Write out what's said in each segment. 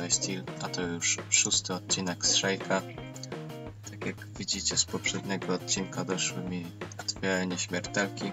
tutaj Steel, a to już szósty odcinek z Shake'a. Tak jak widzicie z poprzedniego odcinka doszły mi dwie nieśmiertelki.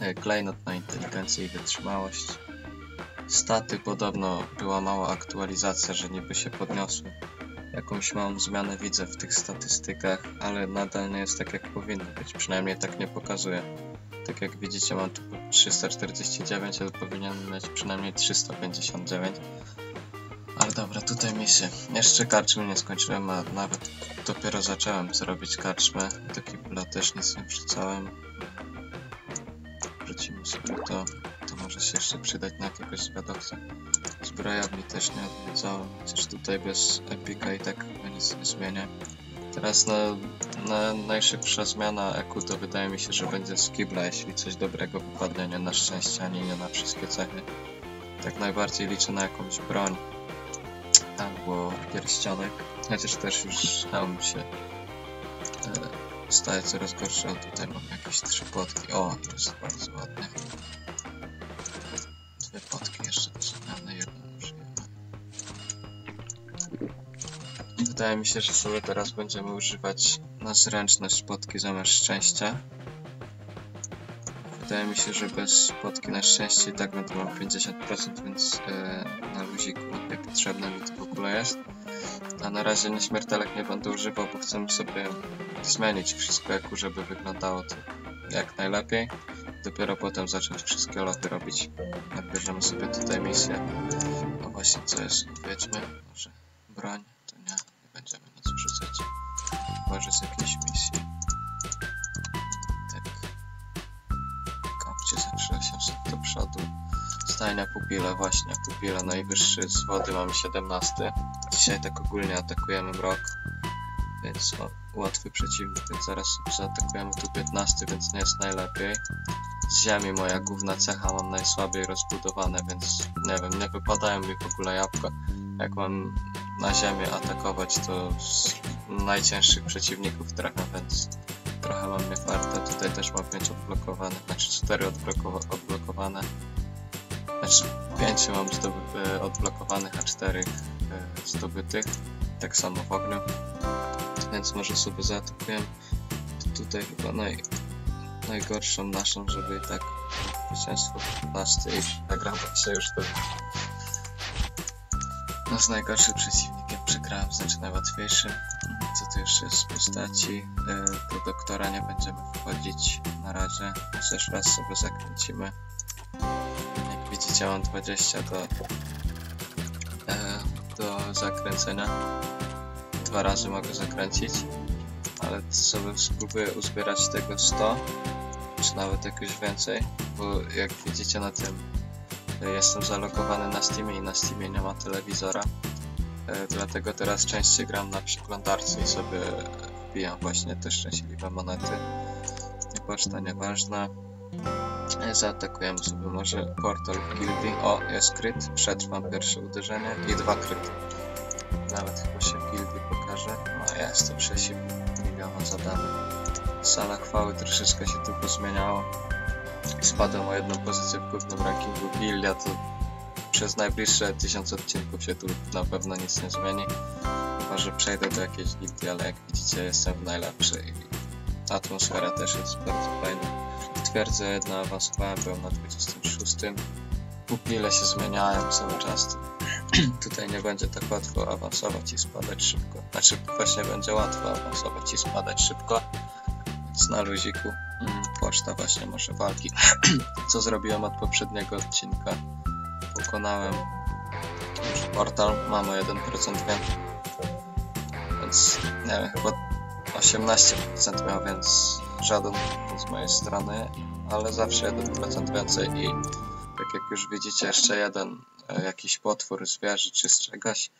E, Klejnot na inteligencję i wytrzymałość. Staty podobno była mała aktualizacja, że niby się podniosły. Jakąś małą zmianę widzę w tych statystykach, ale nadal nie jest tak jak powinno być, przynajmniej tak nie pokazuje. Tak jak widzicie mam tu 349, ale powinienem mieć przynajmniej 359. Dobra, tutaj misje. Jeszcze karczmy nie skończyłem, a nawet dopiero zacząłem zrobić karczmę. Do kibla też nic nie wrzucałem. Wrócimy sobie to. To może się jeszcze przydać na jakiegoś zwiadowcę. Zbrojowni też nie odwiedzałem, chociaż tutaj bez Epika i tak nic nie zmienia. Teraz na, na najszybsza zmiana EQ to wydaje mi się, że będzie z kibla, jeśli coś dobrego wypadnie, nie na szczęście, ani nie na wszystkie cechy. Tak najbardziej liczę na jakąś broń albo pierścionek, chociaż też już hełm się e, staje coraz gorszy, a tutaj mam jakieś trzy potki. O, jest bardzo ładnie. Dwie potki jeszcze do zmiany, jedną użyjemy. Wydaje mi się, że sobie teraz będziemy używać na zręczność potki zamiast szczęścia. Wydaje mi się, że bez potki na szczęście i tak będę miał 50%, więc e, na luziku niepotrzebne mi to w ogóle jest. A na razie nieśmiertelek nie będę używał, bo chcę sobie zmienić wszystko jaku, żeby wyglądało to jak najlepiej. Dopiero potem zacząć wszystkie lochy robić. Jak bierzemy sobie tutaj misję. No właśnie, co jest? Wiedźmy. Może broń? To nie, nie będziemy nic wrzucać. Chyba, że z jakiejś misji. Kopcie za 800 do przodu. Stajnia pupile, właśnie pupile najwyższy z wody mamy 17. Dzisiaj tak ogólnie atakujemy mrok, więc o, łatwy przeciwnik, więc zaraz zaatakujemy tu 15, więc nie jest najlepiej. Z ziemi moja główna cecha mam najsłabiej rozbudowane, więc nie wiem, nie wypadają mi w ogóle jabłka. Jak mam na ziemię atakować, to z najcięższych przeciwników trafiam, więc trochę mam niefarta. Tutaj też mam 5 odblokowane, znaczy 4 odblokowa- odblokowane. Znaczy 5 mam e, odblokowanych, a 4 e, zdobytych. Tak samo w ogniu. Więc może sobie zaatakujemy. Tutaj chyba naj, najgorszą naszą, żeby i tak zwycięstwo 15 i nagramy się już to. No z najgorszym przeciwnikiem przegrałem, znaczy najłatwiejszym. Co tu jeszcze jest z postaci? E, Do doktora nie będziemy wchodzić na razie. Chociaż raz sobie zakręcimy. Jak widzicie mam 20 do, e, do zakręcenia. Dwa razy mogę zakręcić. Ale sobie spróbuję uzbierać tego 100. Czy nawet jakoś więcej. Bo jak widzicie na tym e, jestem zalogowany na Steamie i na Steamie nie ma telewizora. E, Dlatego teraz częściej gram na przeglądarce i sobie wbijam właśnie te szczęśliwe monety. Poczta nieważna. E, Zaatakujemy sobie może portal gildii. O, jest kryt. Przetrwam pierwsze uderzenie i dwa kryty. Nawet chyba się gildii pokaże. No jest to 6 miliona zadane. Sala chwały troszeczkę się tu pozmieniało. Spadłem o jedną pozycję w głównym rankingu. Gildia to przez najbliższe 1000 odcinków się tu na pewno nic nie zmieni. Chyba, że przejdę do jakiejś gildii, ale jak widzicie jestem w najlepszej. Atmosfera też jest bardzo fajna. W twierdzy jedna awansowałem, byłem na 26. Pupile się zmieniają cały czas. Tutaj nie będzie tak łatwo awansować i spadać szybko. Znaczy właśnie będzie łatwo awansować i spadać szybko. Więc na luziku. Mm, Poczta właśnie może walki. Co zrobiłem od poprzedniego odcinka? Pokonałem już portal. Mamy 1% więcej. Więc nie wiem, chyba 18% miał, więc żaden z mojej strony, ale zawsze 1% więcej i tak jak już widzicie jeszcze jeden e, jakiś potwór z wieży czy z czegoś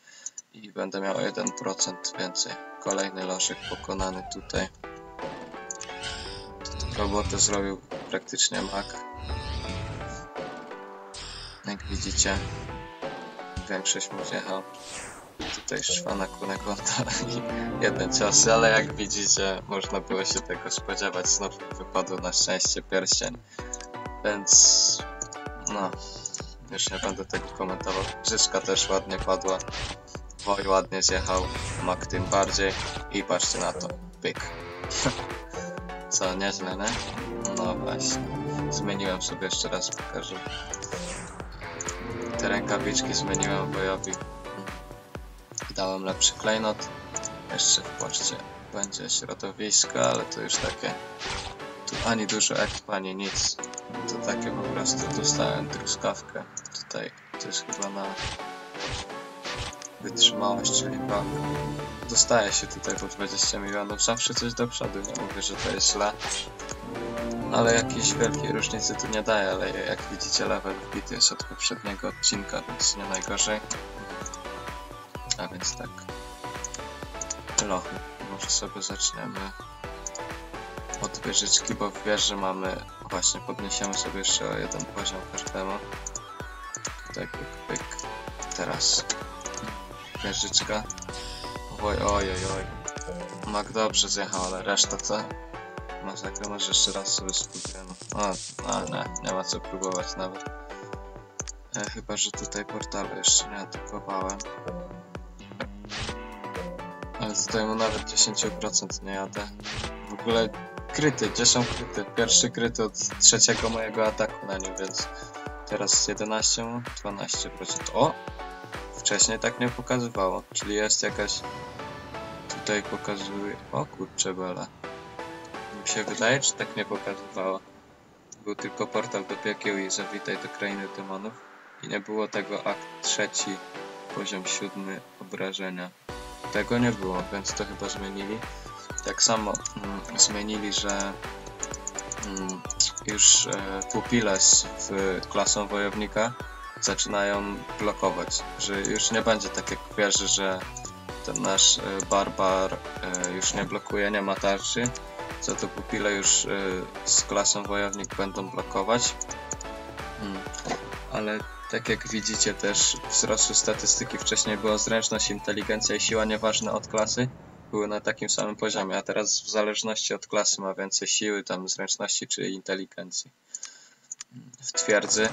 i będę miał 1% więcej. Kolejny lożek pokonany tutaj. Robotę zrobił praktycznie mak. Jak widzicie, większość mu zjechał. Tutaj szwana kunekonta i jeden cios, ale jak widzicie, można było się tego spodziewać. Znów wypadł na szczęście pierścień. Więc no, Już nie będę tego komentował. Grzyszka też ładnie padła. Woj ładnie zjechał. Mak tym bardziej. I patrzcie na to. Pyk. Co, nieźle, nie? No właśnie. Zmieniłem sobie jeszcze raz, pokażę. Te rękawiczki zmieniłem bojowi. Dałem lepszy klejnot. Jeszcze w poczcie będzie środowisko, ale to już takie... Tu ani dużo exp, ani nic. To takie po prostu dostałem truskawkę. Tutaj to jest chyba na wytrzymałość, czyli bug. Dostaje się tutaj po 20 milionów, zawsze coś do przodu, nie mówię, że to jest źle. Ale jakiejś wielkiej różnicy tu nie daje, ale jak widzicie level wbity jest od poprzedniego odcinka, więc nie najgorzej. A więc tak. Lochy. Może sobie zaczniemy od wieżyczki, bo w wieży mamy... Właśnie, podniesiemy sobie jeszcze o jeden poziom każdemu. Tutaj pyk, pyk. Teraz wieżyczka. Oj, oj, oj, oj. Dobrze zjechał, ale reszta co? Masakra, może jeszcze raz sobie spróbujemy. O, no nie, nie ma co próbować nawet. E, chyba, że tutaj portalu jeszcze nie atakowałem. Ale tutaj mu nawet 10% nie jadę. W ogóle kryty, gdzie są kryty? Pierwszy kryty od trzeciego mojego ataku na nim, więc teraz 11, 12%. O! Wcześniej tak nie pokazywało, czyli jest jakaś... Tutaj pokazuje... O kurczę bela. Mi się wydaje, czy tak nie pokazywało. Był tylko portal do piekieł i zawitaj do krainy demonów. I nie było tego akt trzeci, poziom siódmy obrażenia. Tego nie było, więc to chyba zmienili. Tak samo mm, zmienili, że mm, już e, pupile z w klasą wojownika zaczynają blokować, że już nie będzie tak jak w wieży, że ten nasz e, barbar e, już nie blokuje, nie ma tarczy, za to pupile już e, z klasą wojownik będą blokować. Hmm. Ale tak jak widzicie też wzrosły statystyki. Wcześniej była zręczność, inteligencja i siła nieważne od klasy. Były na takim samym poziomie, a teraz w zależności od klasy ma więcej siły, tam zręczności czy inteligencji. W twierdzy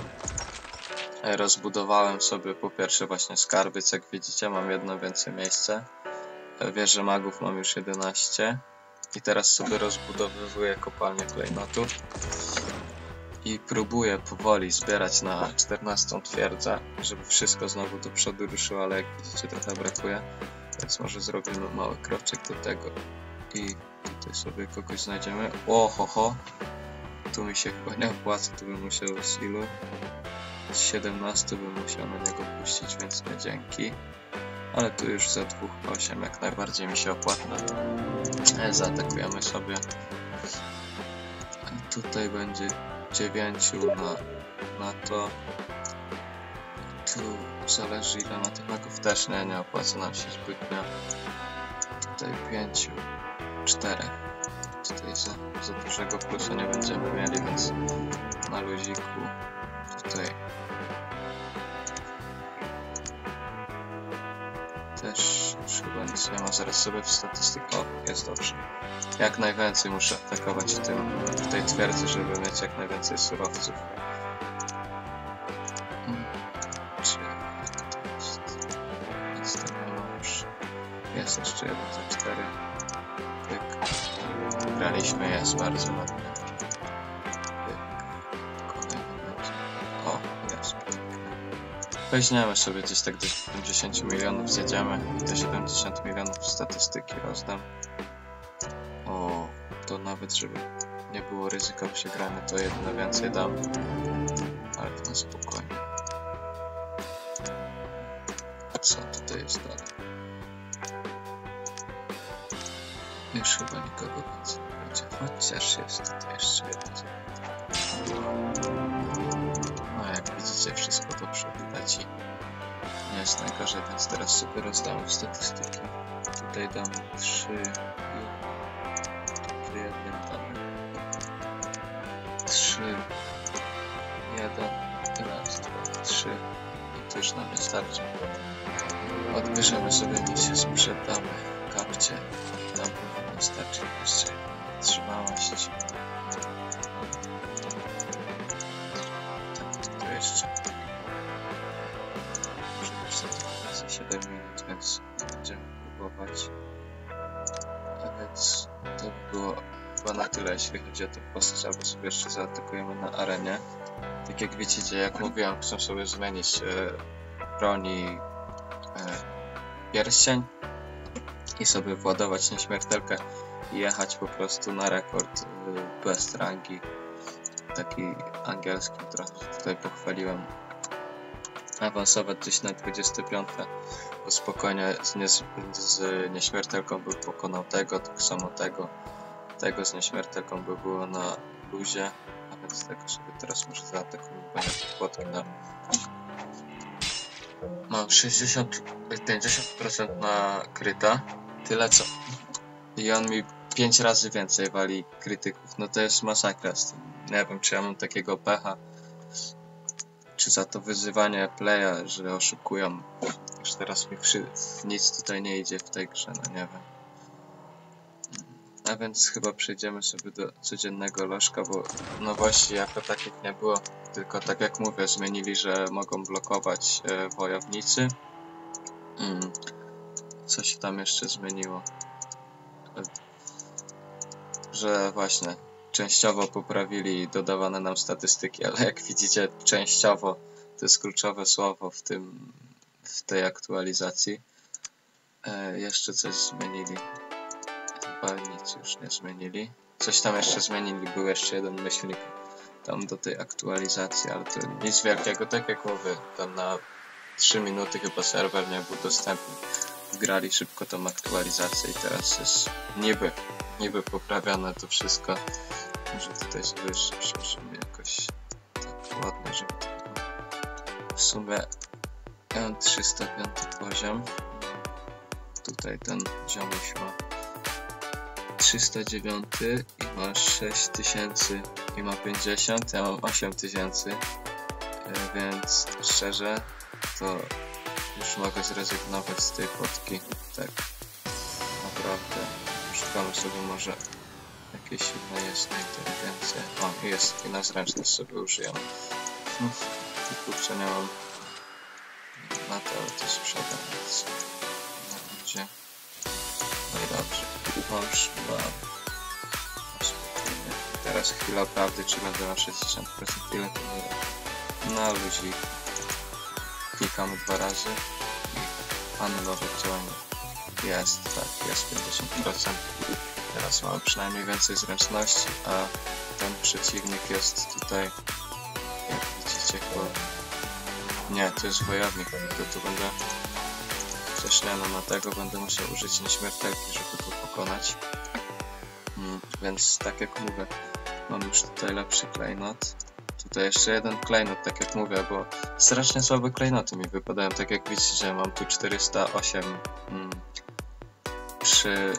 rozbudowałem sobie po pierwsze właśnie skarbiec, jak widzicie mam jedno więcej miejsce. Wieżę magów mam już 11 i teraz sobie rozbudowywuję kopalnię klejnotów i próbuję powoli zbierać na 14 twierdzę, żeby wszystko znowu do przodu ruszyło, ale jak widzicie trochę brakuje, więc może zrobimy mały kroczek do tego i tutaj sobie kogoś znajdziemy. O, ho, ho. Tu mi się chyba nie opłaca, tu bym musiał z ilu? Z 17 bym musiał na niego puścić, więc nie dzięki. Ale tu już za 2,8 jak najbardziej mi się opłaca. Zaatakujemy sobie. Tutaj będzie 9 na, na to. Tu zależy ile ma tych magów też nie, nie opłaca nam się zbytnio. Tutaj 5, 4. Tutaj za, za dużego plusa nie będziemy mieli, więc na luziku tutaj chyba nic nie ma. Zaraz sobie w statystykę. O, jest dobrze. Jak najwięcej muszę atakować w, tym, w tej twierdzy, żeby mieć jak najwięcej surowców. Hmm. Jest? Jeszcze jeden za cztery. Pyk. Graliśmy, jest bardzo ładnie. Weźmiemy sobie gdzieś tak do 70 milionów zjedziemy te 70 milionów statystyki rozdam. O, to nawet żeby nie było ryzyka przegrane, to jedno więcej dam. Ale to na spokojnie. Co tutaj jest dalej? Już chyba nikogo więcej nie będzie. Chociaż jest tutaj jeszcze jeden. Jak widzicie wszystko do przodu leci. Nie jest najgorzej, więc teraz sobie rozdamy statystyki. Tutaj damy 3 i tu jednym damy 3 1 raz, dwa, trzy i to już nam wystarczy. Odbierzemy sobie misję, sprzedamy kapcie. Tam powinno wystarczyć jeszcze trzymałość. Tak, to jeszcze. za 7 minut, więc nie będziemy próbować. A więc to by było chyba na tyle, jeśli chodzi o tę postać, albo sobie jeszcze zaatakujemy na arenie. Tak jak widzicie, jak mówiłem, chcę sobie zmienić e, broń i e, pierścień i sobie władować nieśmiertelkę i jechać po prostu na rekord e, bez rangi. Taki angielski, się tutaj pochwaliłem. Awansować gdzieś na 25, bo spokojnie z, nie, z nieśmiertelką by pokonał tego, tak samo tego. Tego z nieśmiertelką by było na luzie, a więc tego sobie teraz bo nie potem na Mam 60, 50% na kryta. Tyle co. I on mi 5 razy więcej wali krytyków. No to jest masakra z tym. Nie wiem, czy ja mam takiego pecha. Czy za to wyzywanie playa, że oszukują. Już teraz mi nic tutaj nie idzie w tej grze, no nie wiem. A więc chyba przejdziemy sobie do codziennego lożka, bo nowości jako takich nie było. Tylko tak jak mówię, zmienili, że mogą blokować e, wojownicy. Mm. Co się tam jeszcze zmieniło? Że właśnie częściowo poprawili dodawane nam statystyki, ale jak widzicie, częściowo to jest kluczowe słowo w tym w tej aktualizacji. E, jeszcze coś zmienili. Chyba nic już nie zmienili. Coś tam jeszcze zmienili, był jeszcze jeden myślnik tam do tej aktualizacji, ale to nic wielkiego, tak jak mówię, tam na 3 minuty chyba serwer nie był dostępny. Wgrali szybko tą aktualizację i teraz jest niby, niby poprawione to wszystko. Może tutaj sobie przełożymy jakoś tak ładnie, żeby to było. W sumie mam 305 poziom. Tutaj ten ziomuś ma 309 i ma 6000 i ma 50, ja mam 8000 e, więc szczerze to już mogę zrezygnować z tej fotki. Tak. Naprawdę. Szukamy sobie może jakiejś innej jest na inteligencję o jest. I na zręczność sobie użyjemy no, kurczę nie mam na to, ale to sprzedam więc nie będzie no i dobrze. Mam teraz chwila prawdy czy będę na 60% ile to było na ludzi klikamy dwa razy anulować działanie jest, tak, jest 50% teraz mamy przynajmniej więcej zręczności a ten przeciwnik jest tutaj jak widzicie chyba nie, to jest wojownik, tylko tu będę Chociaż nie, no na tego będę musiał użyć nieśmiertelki, żeby go pokonać. Mm, więc tak jak mówię, mam już tutaj lepszy klejnot. Tutaj jeszcze jeden klejnot, tak jak mówię, bo strasznie słabe klejnoty mi wypadają. Tak jak widzicie, mam tu 408 mm, przy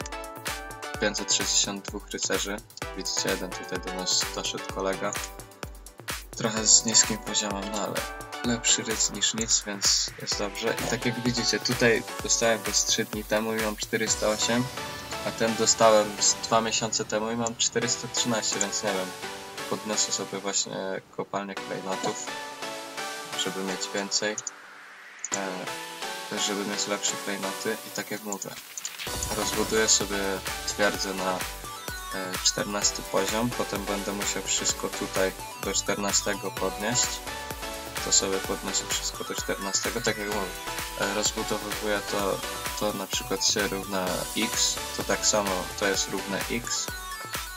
562 rycerzy. Widzicie, jeden tutaj do nas doszedł kolega. Trochę z niskim poziomem, no ale lepszy ryc niż nic, więc jest dobrze. I tak jak widzicie, tutaj dostałem go z 3 dni temu i mam 408, a ten dostałem z 2 miesiące temu i mam 413, więc nie wiem. Podniosę sobie właśnie kopalnię klejnotów, żeby mieć więcej, e, żeby mieć lepsze klejnoty. I tak jak mówię, rozbuduję sobie twierdzę na 14 poziom, potem będę musiał wszystko tutaj do 14 podnieść. To sobie podnoszę wszystko do 14, tak jak mówię, e, rozbudowywuję to, to na przykład się równa x, to tak samo to jest równe x,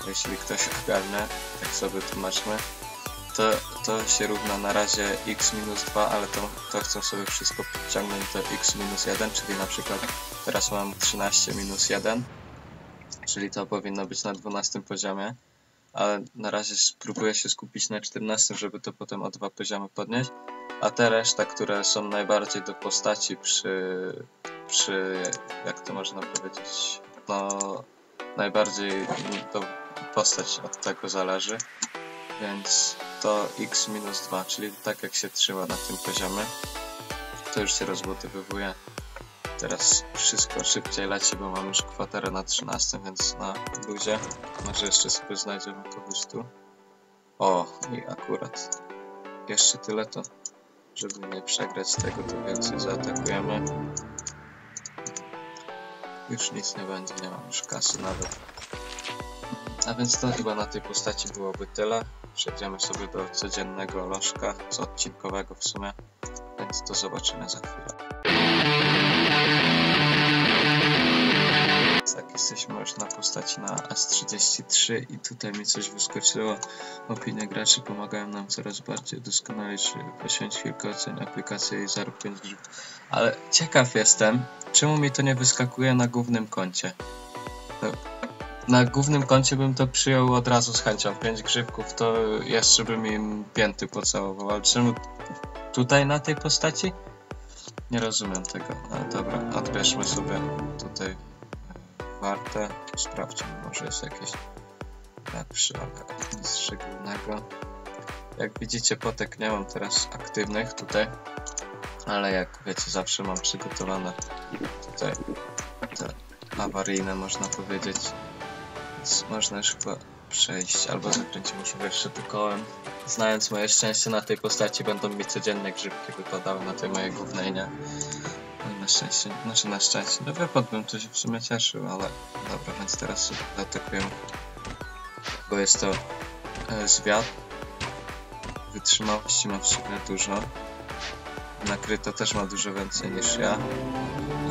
jeśli ktoś ogarnia, tak sobie tłumaczmy, to, to się równa na razie x minus 2, ale to, to chcę sobie wszystko podciągnąć do x minus 1, czyli na przykład teraz mam 13 minus 1, czyli to powinno być na 12 poziomie ale na razie spróbuję się skupić na 14, żeby to potem o dwa poziomy podnieść. A te reszta, które są najbardziej do postaci przy, przy jak to można powiedzieć, no najbardziej to postać od tego zależy. Więc to x minus 2, czyli tak jak się trzyma na tym poziomie, to już się rozbudowywuje. Teraz wszystko szybciej leci, bo mam już kwaterę na 13, więc na luzie. Może jeszcze sobie znajdziemy kogoś tu. O, i akurat. Jeszcze tyle to żeby nie przegrać tego, to więcej zaatakujemy. Już nic nie będzie, nie mam już kasy nawet. A więc to chyba na tej postaci byłoby tyle. Przejdziemy sobie do codziennego lożka, co odcinkowego w sumie. Więc do zobaczenia za chwilę. Tak, jesteśmy już na postaci na S33 i tutaj mi coś wyskoczyło. Opinie graczy pomagają nam coraz bardziej doskonalić. Poświęć chwilkę oceń aplikację i zarób 5 grzybów. Ale ciekaw jestem, czemu mi to nie wyskakuje na głównym koncie. To na głównym koncie bym to przyjął od razu z chęcią. 5 grzybków to jeszcze bym im pięty pocałował, ale czemu tutaj na tej postaci? Nie rozumiem tego. No dobra, odbierzmy sobie tutaj e, warte. Sprawdźmy, może jest jakieś lepszy, ale nic szczególnego. Jak widzicie, potek nie mam teraz aktywnych tutaj, ale jak wiecie, zawsze mam przygotowane tutaj te awaryjne, można powiedzieć. Więc można chyba przejść, albo sobie jeszcze tu kołem. Znając moje szczęście na tej postaci będą mi codziennie grzybki wypadały na tej mojej głównej, nie? No, Na szczęście, znaczy na szczęście. No wypad bym to się w sumie cieszył, ale dobra, więc teraz sobie zaatakujemy. Bo jest to e, zwiat. Wytrzymałości ma w sumie dużo. Nakryto też ma dużo więcej niż ja.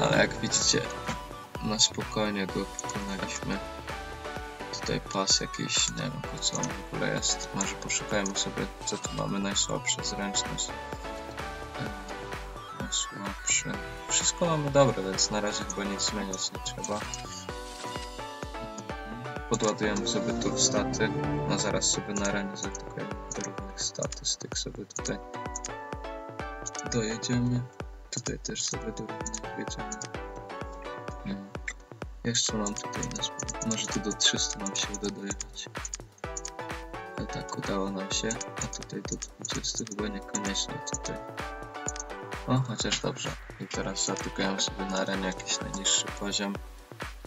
Ale jak widzicie, na spokojnie go pokonaliśmy. Tutaj pas jakiś, nie wiem po co on w ogóle jest. Może poszukajmy sobie, co tu mamy najsłabsze, zręczność. E, Najsłabsze. Wszystko mamy dobre, więc na razie chyba nic zmieniać nie trzeba. Podładujemy sobie tu staty. No zaraz sobie na arenie zaatakujemy do różnych statystyk sobie tutaj dojedziemy. Tutaj też sobie do różnych jedziemy. Jeszcze mam tutaj na sp- może tu do 300 nam się uda dojechać. Ale tak udało nam się, a tutaj do 20 chyba niekoniecznie tutaj. O, chociaż dobrze. I teraz zatykałem sobie na arenie jakiś najniższy poziom.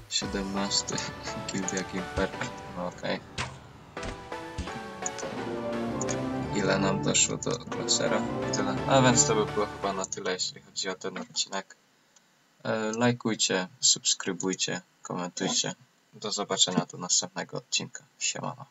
17. Gildia Gilbert. No okej. Ile nam doszło do klasera? Tyle. A więc to by było chyba na tyle, jeśli chodzi o ten odcinek. E, lajkujcie, subskrybujcie, komentujcie. Do zobaczenia do następnego odcinka. Siemano.